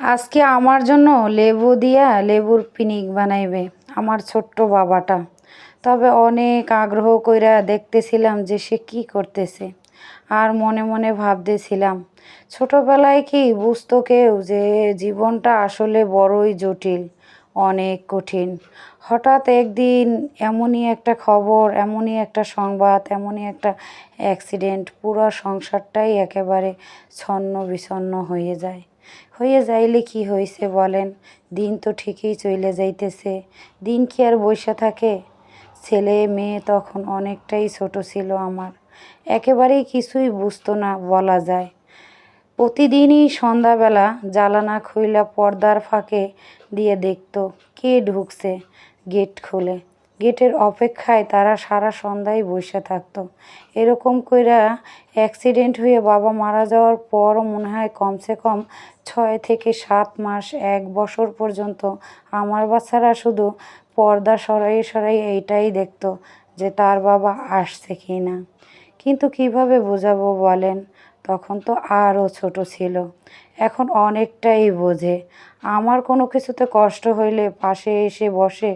আজকে আমার জন্য লেবু দিয়া লেবুর পিনিক বানাইবে, আমার ছোট্ট বাবাটা। তবে অনেক আগ্রহ কইরা দেখতেছিলাম যে সে কি করতেছে, আর মনে মনে ভাবতেছিলাম, ছোটবেলায় কি বুঝতো কেউ যে জীবনটা আসলে বড়ই জটিল, অনেক কঠিন। হঠাৎ একদিন এমনই একটা খবর, এমনই একটা সংবাদ, এমনই একটা অ্যাক্সিডেন্ট, পুরো সংসারটাই একেবারে ছন্ন বিছন্ন হয়ে যায়। হয়ে যাইলে কি হয়েছে বলেন? দিন তো ঠিকই চলে যাইতেছে। দিন কি আর বসে থাকে? ছেলে, মেয়ে তখন অনেকটাই ছোট ছিল আমার। একেবারেই কিছুই বুঝতো না বলা যায়। প্রতিদিনই সন্ধ্যাবেলা জ্বালানা খুইলা পর্দার ফাঁকে দিয়ে দেখত কে ঢুকছে গেট খুলে। গেটের অপেক্ষায় তারা সারা সন্ধ্যায় বসে থাকতো। এরকম কইরা অ্যাক্সিডেন্ট হয়ে বাবা মারা যাওয়ার পরও মনে হয় কমসে কম ছয় থেকে সাত মাস, এক বছর পর্যন্ত আমার বাচ্চারা শুধু পর্দা সরাইয়ে সরাইয়ে এইটাই দেখতো যে তার বাবা আসছে কি না। কিন্তু কীভাবে বোঝাবো বলেন? তখন তো আরও ছোট ছিল। এখন অনেকটাই বোঝে। আমার কোনো কিছুতে কষ্ট হইলে পাশে এসে বসে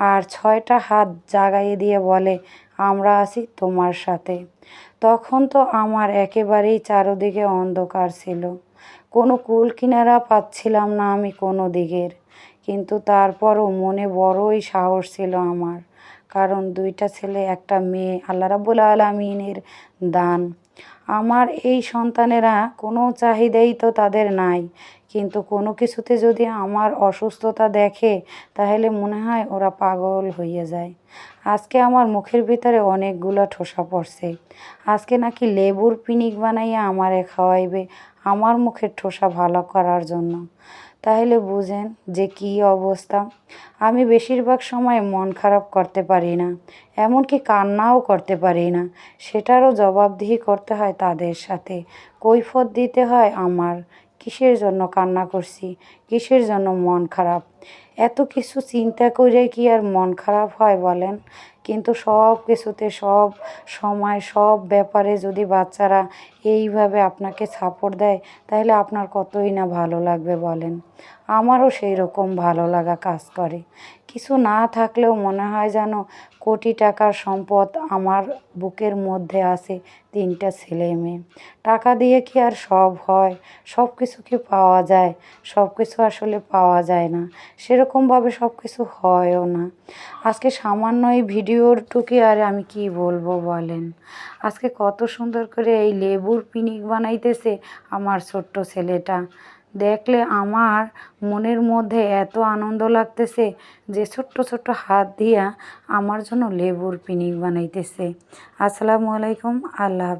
আর ছয়টা হাত জাগাইয়ে দিয়ে বলে, আমরা আছি তোমার সাথে। তখন তো আমার একেবারেই চারোদিকে অন্ধকার ছিল। কোনো কুল কিনারা পাচ্ছিলাম না আমি কোনো দিকের। কিন্তু তারপরও মনে বড়ই সাহস ছিল আমার, কারণ দুইটা ছেলে, একটা মেয়ে, আল্লাহ রাবুল আলমিনের দান। আমার এই সন্তানেরা কোনো চাহিদাই তো তাদের নাই। কিন্তু কোনো কিছুতে যদি আমার অসুস্থতা দেখে, তাহলে মনে হয় ওরা পাগল হয়ে যায়। আজকে আমার মুখের ভিতরে অনেকগুলো ঠোসা পড়ছে। আজকে নাকি লেবুর পিনিক বানাইয়া আমারে খাওয়াইবে আমার মুখের ঠোসা ভালো করার জন্য। তাহলে বুঝেন যে কি অবস্থা। আমি বেশিরভাগ সময় মন খারাপ করতে পারি না, এমনকি কান্নাও করতে পারি না। সেটারও জবাবদিহি করতে হয় তাদের সাথে। কৈফত দিতে হয় আমার কিসের জন্য কান্না করছি? কিসের জন্য মন খারাপ? এত কিছু চিন্তা করে কি আর মন খারাপ হয় বলেন? কিন্তু সব কিছুতে, সব সময়, সব ব্যাপারে যদি বাচ্চারা এইভাবে আপনাকে সাপোর্ট দেয়, তাহলে আপনার কতই না ভালো লাগবে বলেন? আমারও সেই রকম ভালো লাগা কাজ করে। কিছু না থাকলেও মনে হয় যেন কোটি টাকার সম্পদ আমার বুকের মধ্যে আছে। তিনটা ছেলে মেয়ে। টাকা দিয়ে কি আর সব হয়? সব কিছু কি পাওয়া যায়? সব কিছু আসলে পাওয়া যায় না। সেরকমভাবে সব কিছু হয়ও না। আজকে সামান্য এই ভিডিওর টুকি আর আমি কি বলব বলেন? আজকে কত সুন্দর করে এই লেবুর পিনিক বানাইতেছে আমার ছোট্ট ছেলেটা। দেখলে আমার মনের মধ্যে এত আনন্দ লাগতেছে যে ছোট্ট ছোট্ট হাত দিয়া আমার জন্য লেবুর পিনিক বানাইতেছে। আসসালামু আলাইকুম, আল্লাহ la